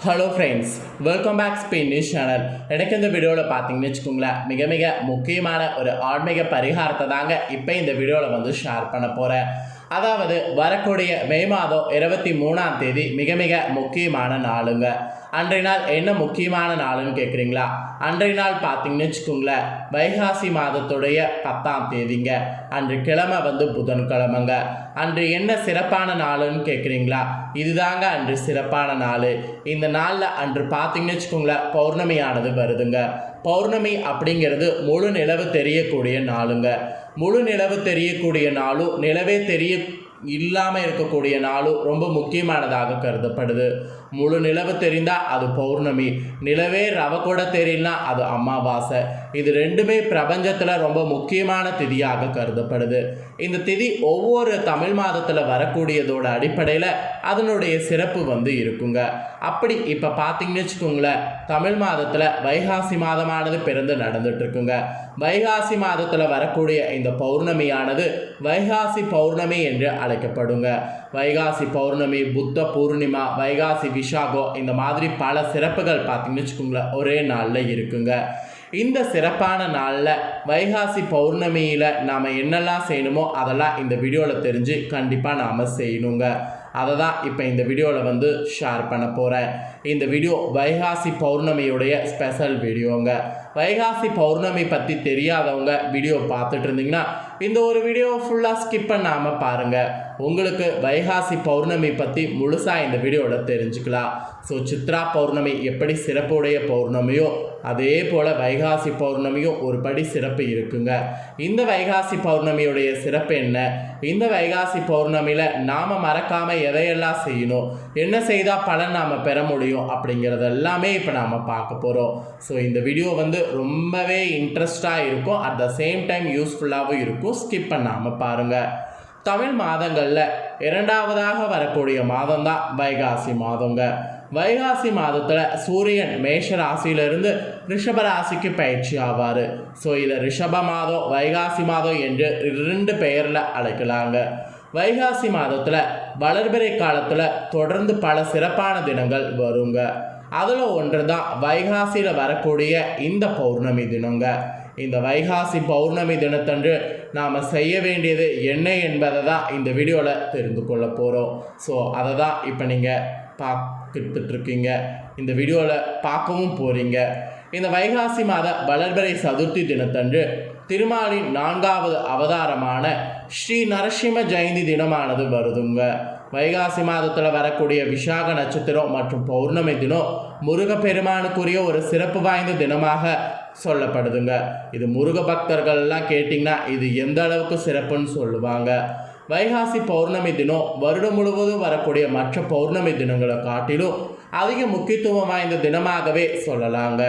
Hello friends welcome back Spain news channel எனக்கு இந்த வீடியோவில் பார்த்தீங்கன்னு வச்சுக்கோங்களேன் மிக மிக முக்கியமான ஒரு ஆன்மீக பரிகாரத்தை தாங்க இப்போ இந்த வீடியோவில் வந்து ஷேர் பண்ண போகிறேன் அதாவது வரக்கூடிய மே மாதம் இருபத்தி மூணாம் தேதி மிக மிக முக்கியமான நாளுங்க. அன்றைய நாள் என்ன முக்கியமான நாளுன்னு கேட்குறீங்களா அன்றைய நாள் பார்த்தீங்கன்னு வச்சுக்கோங்களேன். வைகாசி மாதத்துடைய பத்தாம் தேதிங்க. அன்று கிழமை வந்து புதன்கிழமைங்க. அன்று என்ன சிறப்பான நாளுன்னு கேட்குறீங்களா இதுதாங்க அன்று சிறப்பான நாள். இந்த நாளில் அன்று பார்த்தீங்கன்னு வச்சுக்கோங்களேன் பௌர்ணமியானது வருதுங்க. பௌர்ணமி அப்படிங்கிறது முழு நிலவு தெரியக்கூடிய நாளுங்க. முழு நிலவு தெரியக்கூடிய நாளும் நிலவே தெரிய இல்லாமல் இருக்கக்கூடிய நாளும் ரொம்ப முக்கியமானதாக கருதப்படுது. முழு நிலவு தெரிந்தால் அது பௌர்ணமி. நிலவே ரவ கூட தெரியலனா அது அமாவாசை. இது ரெண்டுமே பிரபஞ்சத்தில் ரொம்ப முக்கியமான திதியாக கருதப்படுது. இந்த திதி ஒவ்வொரு தமிழ் மாதத்தில் வரக்கூடியதோட அடிப்படையில் அதனுடைய சிறப்பு வந்து இருக்குங்க. அப்படி இப்போ பார்த்தீங்கன்னு வச்சுக்கோங்களேன் தமிழ் மாதத்தில் வைகாசி மாதமானது பிறந்து நடந்துட்டு இருக்குங்க வைகாசி மாதத்தில் வரக்கூடிய இந்த பௌர்ணமியானது வைகாசி பௌர்ணமி என்று அழைக்கப்படுங்க. வைகாசி பௌர்ணமி புத்த பூர்ணிமா வைகாசி விஷாகம் இந்த மாதிரி பல சிறப்புகள் பார்த்தீங்கன்னு வச்சுக்கோங்களேன் ஒரே நாளில் இருக்குங்க. இந்த சிறப்பான நாளில் வைகாசி பௌர்ணமியில் நாம் என்னெல்லாம் செய்யணுமோ அதெல்லாம் இந்த வீடியோவில் தெரிஞ்சு கண்டிப்பாக நாம் செய்யணுங்க. அதை தான் இப்போ இந்த வீடியோவில் வந்து ஷேர் பண்ண போகிறேன் இந்த வீடியோ வைகாசி பௌர்ணமியுடைய ஸ்பெஷல் வீடியோங்க வைகாசி பௌர்ணமி பற்றி தெரியாதவங்க வீடியோ பார்த்துட்டு இருந்தீங்கன்னா இந்த ஒரு வீடியோ ஃபுல்லாக ஸ்கிப் பண்ணாமல் பாருங்கள் உங்களுக்கு வைகாசி பௌர்ணமி பற்றி முழுசாக இந்த வீடியோவில் தெரிஞ்சுக்கலாம். ஸோ சித்ரா பௌர்ணமி எப்படி சிறப்புடைய பௌர்ணமியோ அதே போல் வைகாசி பௌர்ணமியும் ஒரு படி சிறப்பு இருக்குங்க. இந்த வைகாசி பௌர்ணமியுடைய சிறப்பு என்ன? இந்த வைகாசி பௌர்ணமியில் நாம் மறக்காமல் எதையெல்லாம் செய்யணும்? என்ன செய்தால் பலன் நாம் பெற முடியும்? அப்படிங்கிறது எல்லாமே இப்போ நாம் பார்க்க போகிறோம் ஸோ இந்த வீடியோ வந்து ரொம்பவே இன்ட்ரெஸ்டாக இருக்கும். அட் த சேம் டைம் யூஸ்ஃபுல்லாகவும் இருக்கும். ஸ்கிப் பண்ணாமல் பாருங்கள் தமிழ் மாதங்களில் இரண்டாவதாக வரக்கூடிய மாதம் தான் வைகாசி மாதங்க. வைகாசி மாதத்தில் சூரியன் மேஷ ராசியிலிருந்து ரிஷப ராசிக்கு பயிற்சி ஆவார். ஸோ இதை ரிஷப மாதம் வைகாசி மாதம் என்று இரண்டு பெயரில் அழைக்கலாங்க. வைகாசி மாதத்தில் வளர்பிறை காலத்தில் தொடர்ந்து பல சிறப்பான தினங்கள் வருங்க. அதில் ஒன்று தான் வைகாசியில் வரக்கூடிய இந்த பௌர்ணமி தினங்க. இந்த வைகாசி பௌர்ணமி தினத்தன்று நாம் செய்ய வேண்டியது என்ன என்பதை தான் இந்த வீடியோவில் தெரிந்து கொள்ள போகிறோம் ஸோ அதை தான் இப்போ நீங்கள் பா பார்த்துட்ருக்கீங்க இந்த வீடியோவில் பார்க்கவும் போகிறீங்க இந்த வைகாசி மாத வளர்பிறை சதுர்த்தி தினத்தன்று திருமாலின் நான்காவது அவதாரமான ஸ்ரீ நரசிம்ம ஜெயந்தி தினமானது வருதுங்க. வைகாசி மாதத்தில் வரக்கூடிய விசாக நட்சத்திரம் மற்றும் பௌர்ணமி தினம் முருகப்பெருமானுக்குரிய ஒரு சிறப்பு வாய்ந்த தினமாக சொல்லப்படுதுங்க. இது முருக பக்தர்கள்லாம் கேட்டிங்கன்னா இது எந்த அளவுக்கு சிறப்புன்னு சொல்லுவாங்க. வைகாசி பௌர்ணமி தினம் வருடம் முழுவதும் வரக்கூடிய மற்ற பௌர்ணமி தினங்களை காட்டிலும் அதிக முக்கியத்துவம் வாய்ந்த தினமாகவே சொல்லலாங்க.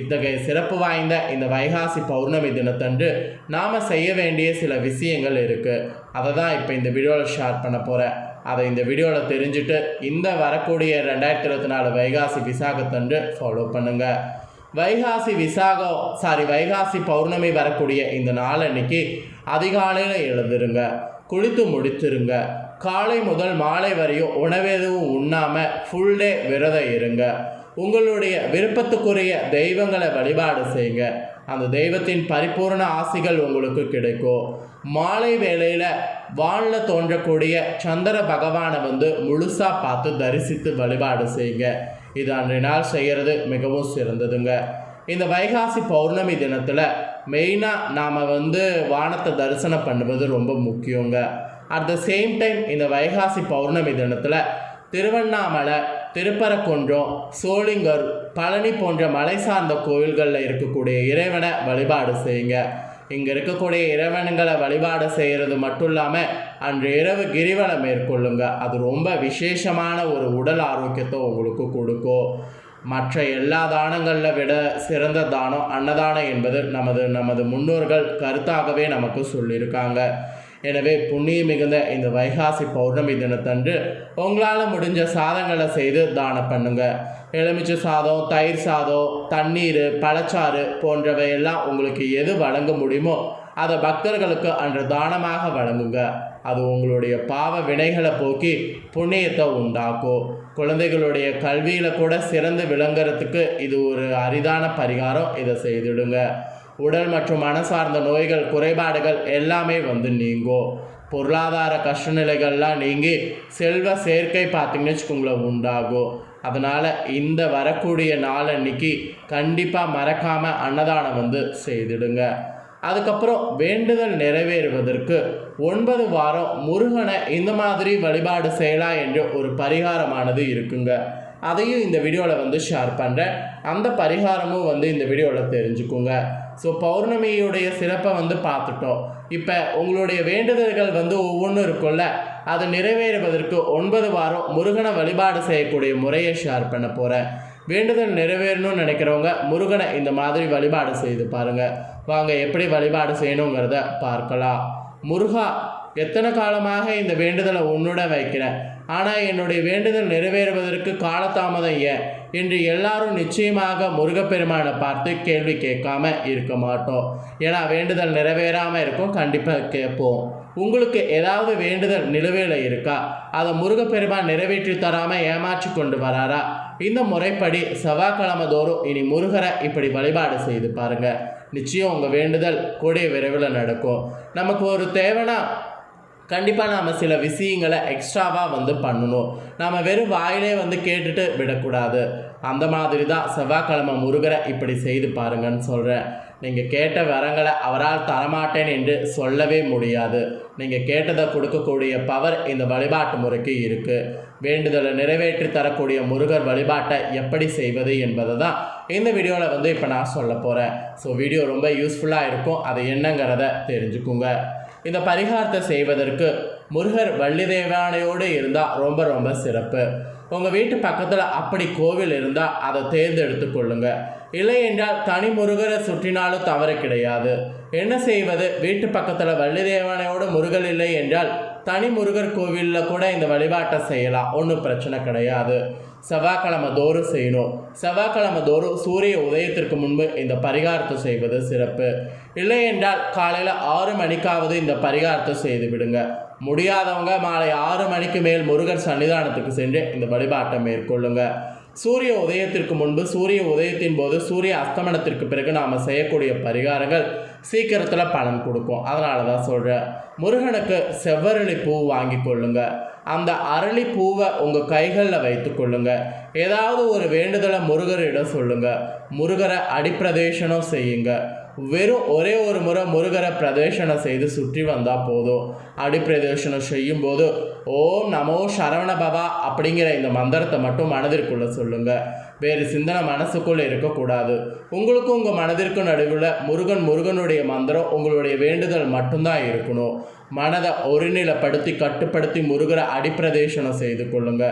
இத்தகைய சிறப்பு வாய்ந்த இந்த வைகாசி பௌர்ணமி தினத்தன்று நாம் செய்ய வேண்டிய சில விஷயங்கள் இருக்குது அதை தான் இப்போ இந்த வீடியோவில் ஷேர் பண்ண போகிறேன் அதை இந்த வீடியோவில் தெரிஞ்சுட்டு இந்த வரக்கூடிய ரெண்டாயிரத்தி இருபத்தி நாலு வைகாசி விசாகத்தன்று ஃபாலோ பண்ணுங்கள் வைகாசி விசாகம் சாரி வைகாசி பௌர்ணமி வரக்கூடிய இந்த நாள் அன்னைக்கு அதிகாலையில் எழுந்துருங்க. குளித்து முடிச்சிருங்க காலை முதல் மாலை வரையும் உணவெதுவும் உண்ணாமல் ஃபுல் டே விரதம் இருங்க. உங்களுடைய விருப்பத்துக்குரிய தெய்வங்களை வழிபாடு செய்யுங்க. அந்த தெய்வத்தின் பரிபூர்ண ஆசிகள் உங்களுக்கு கிடைக்கும். மாலை வேளையில் வானில் தோன்றக்கூடிய சந்திர பகவானை வந்து முழுசாக பார்த்து தரிசித்து வழிபாடு செய்யுங்க. இது அன்றைய நாள் செய்கிறது மிகவும் சிறந்ததுங்க. இந்த வைகாசி பௌர்ணமி தினத்தில் மெயினாக நாம் வந்து வானத்தை தரிசனம் பண்ணுவது ரொம்ப முக்கியங்க. அட் த சேம் டைம் இந்த வைகாசி பௌர்ணமி தினத்தில் திருவண்ணாமலை திருப்பரக்குன்றம் சோளிங்கர் பழனி போன்ற மலை சார்ந்த கோயில்களில் இருக்கக்கூடிய இறைவனை வழிபாடு செய்யுங்க. இங்கே இருக்கக்கூடிய இறைவன்களை வழிபாடு செய்கிறது மட்டும் இல்லாமல் அன்று இரவு கிரிவலம் மேற்கொள்ளுங்க. அது ரொம்ப விசேஷமான ஒரு உடல் ஆரோக்கியத்தை உங்களுக்கு கொடுக்கும். மற்ற எல்லா தானங்களில் விட சிறந்த தானம் அன்னதானம் என்பது நமது நமது முன்னோர்கள் கருத்தாகவே நமக்கு சொல்லியிருக்காங்க. எனவே புண்ணியம் மிகுந்த இந்த வைகாசி பௌர்ணமி தினத்தன்று உங்களால் முடிஞ்ச சாதங்களை செய்து தானம் பண்ணுங்க. எலுமிச்சை சாதம் தயிர் சாதம் தண்ணீர் பழச்சாறு போன்றவை எல்லாம் உங்களுக்கு எது வழங்க முடியுமோ அதை பக்தர்களுக்கு அன்று தானமாக வழங்குங்க. அது உங்களுடைய பாவ வினைகளை போக்கி புண்ணியத்தை உண்டாக்கும். குழந்தைகளுடைய கல்வியில் கூட சிறந்து விளங்குறதுக்கு இது ஒரு அரிதான பரிகாரம். இதை செய்துடுங்க. உடல் மற்றும் மன சார்ந்த நோய்கள் குறைபாடுகள் எல்லாமே வந்து நீங்கும் பொருளாதார கஷ்டநிலைகள்லாம் நீங்கி செல்வ சேர்க்கை பார்த்தீங்கன்னு வச்சுக்கோங்களேன் உண்டாகும் அதனால் இந்த வரக்கூடிய நாள் அன்னைக்கு கண்டிப்பாக மறக்காமல் அன்னதானம் வந்து செய்திடுங்க. அதுக்கப்புறம் வேண்டுதல் நிறைவேறுவதற்கு ஒன்பது வாரம் முருகனை இந்த மாதிரி வழிபாடு செய்யலாம் என்ற ஒரு பரிகாரமானது இருக்குங்க. அதையும் இந்த வீடியோவில் வந்து ஷேர் பண்ணுறேன் அந்த பரிகாரமும் வந்து இந்த வீடியோவில் தெரிஞ்சுக்குங்க. ஸோ பௌர்ணமியுடைய சிறப்பை வந்து பார்த்துட்டோம். இப்போ உங்களுடைய வேண்டுதல்கள் வந்து ஒவ்வொன்றும் இருக்கும்ல. அது நிறைவேறுவதற்கு ஒன்பது வாரம் முருகனை வழிபாடு செய்யக்கூடிய முறையை ஷேர் பண்ண போகிறேன் வேண்டுதல் நிறைவேறணும்னு நினைக்கிறவங்க முருகனை இந்த மாதிரி வழிபாடு செய்து பாருங்க. வாங்க எப்படி வழிபாடு செய்யணுங்கிறத பார்க்கலாம். முருகா எத்தனை காலமாக இந்த வேண்டுதலை உன்னுட வைக்கிறேன் ஆனால் என்னுடைய வேண்டுதல் நிறைவேறுவதற்கு காலதாமதம் ஏன்? என்று எல்லாரும் நிச்சயமாக முருகப்பெருமானை பார்த்து கேள்வி கேட்காம இருக்க மாட்டோம். ஏன்னா வேண்டுதல் நிறைவேறாமல் இருக்கும் கண்டிப்பாக கேட்போம். உங்களுக்கு ஏதாவது வேண்டுதல் நிலுவையில் இருக்கா? அதை முருகப்பெருமான் நிறைவேற்றி தராமல் ஏமாற்றி கொண்டு வராரா? இந்த முறைப்படி செவ்வாய்க்கிழமை தோறும் இனி முருகரை இப்படி வழிபாடு செய்து பாருங்கள் நிச்சயம் உங்கள் வேண்டுதல் கூடிய விரைவில் நடக்கும். நமக்கு ஒரு தேவைன்னா கண்டிப்பாக நாம் சில விஷயங்களை எக்ஸ்ட்ராவாக வந்து பண்ணணும். நாம் வெறும் வாயிலே வந்து கேட்டுட்டு விடக்கூடாது. அந்த மாதிரி தான் செவ்வாய்க்கிழமை முருகரை இப்படி செய்து பாருங்கன்னு சொல்கிறேன் நீங்கள் கேட்ட வரங்களை அவரால் தரமாட்டேன் என்று சொல்லவே முடியாது. நீங்கள் கேட்டதை கொடுக்கக்கூடிய பவர் இந்த வழிபாட்டு முறைக்கு இருக்குது வேண்டுதலை நிறைவேற்றி தரக்கூடிய முருகர் வழிபாட்டை எப்படி செய்வது என்பதை தான் இந்த வீடியோவில் வந்து இப்போ நான் சொல்ல போகிறேன் ஸோ வீடியோ ரொம்ப யூஸ்ஃபுல்லாக இருக்கும். அது என்னங்கிறத தெரிஞ்சுக்குங்க. இந்த பரிகாரத்தை செய்வதற்கு முருகர் வள்ளி தேவானையோடு இருந்தால் ரொம்ப ரொம்ப சிறப்பு. உங்கள் வீட்டு பக்கத்தில் அப்படி கோவில் இருந்தால் அதை தேர்ந்தெடுத்து கொள்ளுங்க. இல்லை என்றால் தனி முருகரை சுற்றினாலும் தவறு கிடையாது. என்ன செய்வது? வீட்டு பக்கத்தில் வள்ளி தேவானையோடு முருகர் இல்லை என்றால் தனி முருகர் கோவிலில் கூட இந்த வழிபாட்டை செய்யலாம். ஒன்றும் பிரச்சனை கிடையாது. செவ்வாய்க்கிழமை தோறும் செய்யணும். செவ்வாய்க்கிழமை தோறும் சூரிய உதயத்திற்கு முன்பு இந்த பரிகாரத்தை செய்வது சிறப்பு. இல்லை என்றால் காலையில் ஆறு மணிக்காவது இந்த பரிகாரத்தை செய்து விடுங்க. முடியாதவங்க மாலை ஆறு மணிக்கு மேல் முருகர் சன்னிதானத்துக்கு சென்று இந்த வழிபாட்டை மேற்கொள்ளுங்க. சூரிய உதயத்திற்கு முன்பு சூரிய உதயத்தின் போது சூரிய அஸ்தமனத்திற்கு பிறகு நாம் செய்யக்கூடிய பரிகாரங்கள் சீக்கிரத்தில் பலன் கொடுக்கும். அதனால தான் சொல்கிறேன் முருகனுக்கு செவ்வரளி பூ வாங்கி கொள்ளுங்கள் அந்த அரளி பூவை உங்கள் கைகளில் வைத்து கொள்ளுங்க. ஏதாவது ஒரு வேண்டுதலை முருகரிடம் சொல்லுங்க. முருகரை அடிப்பிரதேசனம் செய்யுங்க. வெறும் ஒரே ஒரு முறை முருகரை பிரதேசனம் செய்து சுற்றி வந்தால் போதும். அடிப்பிரதேசனம் செய்யும்போது ஓம் நமோ சரவண பவா அப்படிங்கிற இந்த மந்திரத்தை மட்டும் மனதிற்குள்ளே சொல்லுங்க. வேறு சிந்தனை மனசுக்குள்ளே இருக்கக்கூடாது. உங்களுக்கும் உங்கள் மனதிற்கும் நடுவில் முருகன் முருகனுடைய மந்திரம் உங்களுடைய வேண்டுதல் மட்டும்தான் இருக்கணும். மனதை ஒருநிலைப்படுத்தி கட்டுப்படுத்தி முருகரை அடிப்பிரதேசனம் செய்து கொள்ளுங்க.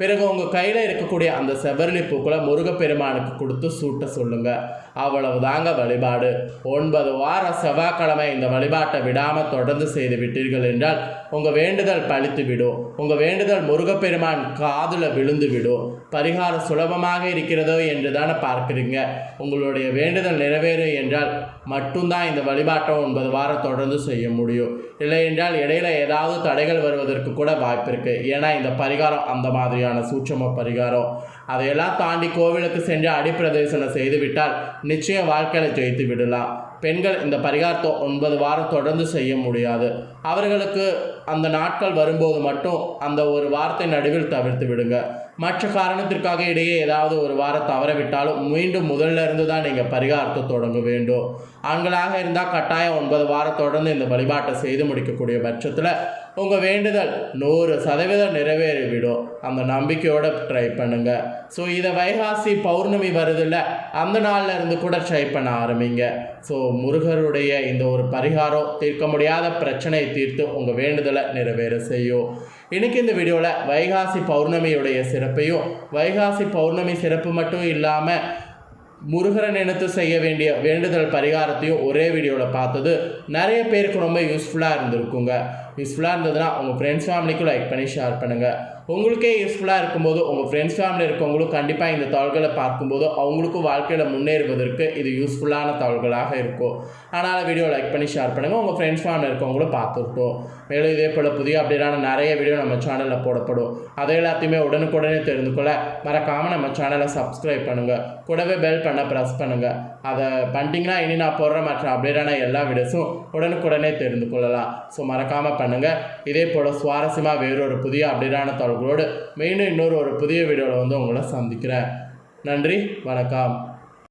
பிறகு உங்கள் கையில் இருக்கக்கூடிய அந்த செவ்வரளி பூக்களை முருகப்பெருமானுக்கு கொடுத்து சூட்ட சொல்லுங்கள் அவ்வளவு தாங்க வழிபாடு. ஒன்பது வார செவ்வாய்க்கிழமை இந்த வழிபாட்டை விடாமல் தொடர்ந்து செய்து விட்டீர்கள் என்றால் உங்கள் வேண்டுதல் பழித்து விடும் உங்கள் வேண்டுதல் முருகப்பெருமான் காதில் விழுந்து விடும் பரிகாரம் சுலபமாக இருக்கிறதோ என்று தானே பார்க்குறீங்க. உங்களுடைய வேண்டுதல் நிறைவேறும் என்றால் மட்டும்தான் இந்த வழிபாட்டை ஒன்பது வாரம் தொடர்ந்து செய்ய முடியும். இல்லை என்றால் இடையில ஏதாவது தடைகள் வருவதற்கு கூட வாய்ப்பு இருக்குது ஏன்னா இந்த பரிகாரம் அந்த மாதிரியான சூட்சம பரிகாரம். அதையெல்லாம் தாண்டி கோவிலுக்கு சென்று அடிப்பிரதேசனம் செய்துவிட்டால் நிச்சயம் வாழ்க்கையில் ஜெயித்து விடலாம். பெண்கள் இந்த பரிகாரத்தை ஒன்பது வாரம் தொடர்ந்து செய்ய முடியாது. அவர்களுக்கு அந்த நாட்கள் வரும்போது மட்டும் அந்த ஒரு வாரத்தை நடுவில் தவிர்த்து விடுங்க. மற்ற காரணத்திற்காக இடையே ஏதாவது ஒரு வாரம் தவற விட்டாலும் மீண்டும் முதல்ல இருந்து தான் நீங்கள் பரிகாரத்தை தொடங்க வேண்டும். ஆண்களாக இருந்தால் கட்டாயம் ஒன்பது வாரம் தொடர்ந்து இந்த வழிபாட்டை செய்து முடிக்கக்கூடிய பட்சத்தில் உங்கள் வேண்டுதல் நூறு சதவீதம் நிறைவேறிவிடும். அந்த நம்பிக்கையோடு ட்ரை பண்ணுங்க. ஸோ இதை வைகாசி பௌர்ணமி வருதில்ல அந்த நாளில் இருந்து கூட ட்ரை பண்ண ஆரம்பிங்க. ஸோ முருகருடைய இந்த ஒரு பரிகாரம் தீர்க்க முடியாத பிரச்சனையை தீர்த்து உங்கள் வேண்டுதலை நிறைவேற செய்யும். இன்றைக்கி இந்த வீடியோவில் வைகாசி பௌர்ணமியுடைய சிறப்பையும் வைகாசி பௌர்ணமி சிறப்பு மட்டும் இல்லாமல் முருகரன் நினைத்து செய்ய வேண்டிய வேண்டுதல் பரிகாரத்தையும் ஒரே வீடியோவில் பார்த்தது. நிறைய பேருக்கு ரொம்ப யூஸ்ஃபுல்லாக இருந்திருக்குங்க. யூஸ்ஃபுல்லாக இருந்ததுன்னா உங்கள் ஃப்ரெண்ட்ஸ் ஃபேமிலிக்கும் லைக் பண்ணி ஷேர் பண்ணுங்கள் உங்களுக்கே யூஸ்ஃபுல்லாக இருக்கும்போது உங்கள் ஃப்ரெண்ட்ஸ் ஃபேமிலி இருக்கவங்களும் கண்டிப்பாக இந்த தகவல்களை பார்க்கும்போது அவங்களுக்கும் வாழ்க்கையில் முன்னேறுவதற்கு இது யூஸ்ஃபுல்லான தகவல்களாக இருக்கும். அதனால் வீடியோ லைக் பண்ணி ஷேர் பண்ணுங்கள் உங்கள் ஃப்ரெண்ட்ஸ் ஃபேமிலி இருக்கவங்களும் பார்த்துருக்கோம். மேலும் இதே போல் புதிய அப்படியான நிறைய வீடியோ நம்ம சேனலில் போடப்படும். அதை எல்லாத்தையுமே உடனுக்குடனே தெரிந்து கொள்ள மறக்காமல் நம்ம சேனலை சப்ஸ்கிரைப் பண்ணுங்கள் கூடவே பெல் பண்ண ப்ரெஸ் பண்ணுங்கள் அதை பண்ணிட்டீங்கன்னா இனி நான் போடுற மற்ற அப்படியான எல்லா வீடியோஸும் உடனுக்குடனே தெரிந்து கொள்ளலாம். ஸோ மறக்காமல் பண்ணுங்கள் இதே போல் சுவாரஸ்யமாக வேறொரு புதிய அப்டேட்டான உங்களோட மெயினாக இன்னொரு ஒரு புதிய வீடியோவில் வந்து உங்களை சந்திக்கிறேன். நன்றி வணக்கம்.